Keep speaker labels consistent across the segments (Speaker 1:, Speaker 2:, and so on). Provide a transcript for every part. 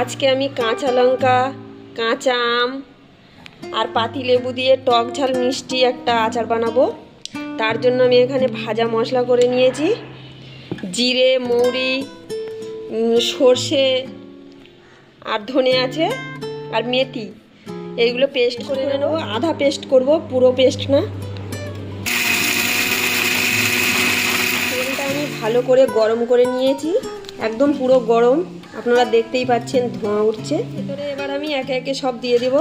Speaker 1: আজকে আমি কাঁচা লঙ্কা, কাঁচা আম আর পাতি লেবু দিয়ে টক ঝাল মিষ্টি একটা আচার বানাবো। তার জন্য আমি এখানে ভাজা মশলা করে নিয়েছি। জিরে, মৌরি সর্ষে আর ধনে আছে আর মেথি। এইগুলো পেস্ট করে নেব। আধা পেস্ট করব, পুরো পেস্ট না তেলটা আমি ভালো করে গরম করে নিয়েছি। একদম পুরো গরম। আপনারা দেখতেই পাচ্ছেন ধোঁয়া উঠছে। ভেতরে এবার আমি একে একে সব দিয়ে দেব।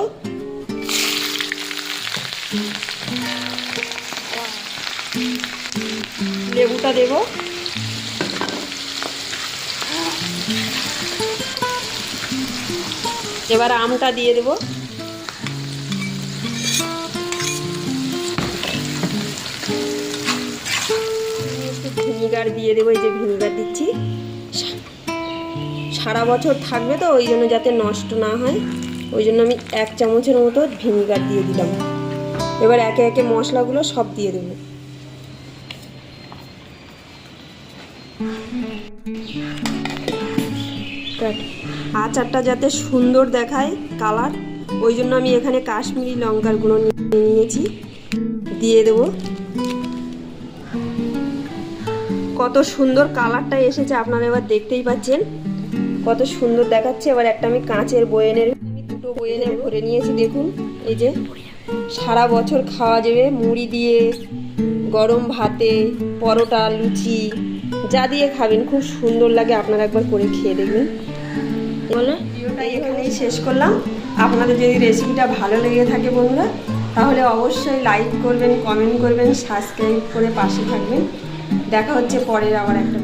Speaker 1: লেবুটা দেব। এবার আমটা দিয়ে দেবো। ভিনিগার দিয়ে দেবো, এই যে ভিনিগার দিচ্ছি। সারা বছর থাকবে তো, ওই জন্য যাতে নষ্ট না হয়। ওই জন্য আমি এক চামচের মতো ভিনিগার দিয়ে দিলাম। এবার একে একে মশলাগুলো সব দিয়ে দেবো। আচারটা যাতে সুন্দর দেখায় কালার, ওই জন্য আমি এখানে কাশ্মীরি লঙ্কার গুঁড়ো নিয়ে নিয়েছি। দিয়ে দেবো। কত সুন্দর কালারটা এসেছে আপনারা এবার দেখতেই পাচ্ছেন। কত সুন্দর দেখাচ্ছে। এবার একটা আমি কাঁচের বয়েনের আমি দুটো বয়েনে ভরে নিয়েছি, দেখুন। এই যে সারা বছর খাওয়া যাবে, মুড়ি দিয়ে, গরম ভাতে, পরোটা, লুচি, যা দিয়ে খাবেন। খুব সুন্দর লাগে, আপনারা একবার করে খেয়ে দেখবেন। বলো এখানেই শেষ করলাম। আপনাদের যদি রেসিপিটা ভালো লেগে থাকে বন্ধুরা, তাহলে অবশ্যই লাইক করবেন কমেন্ট করবেন সাবস্ক্রাইব করে পাশে থাকবেন। দেখা হচ্ছে পরের আবার একটা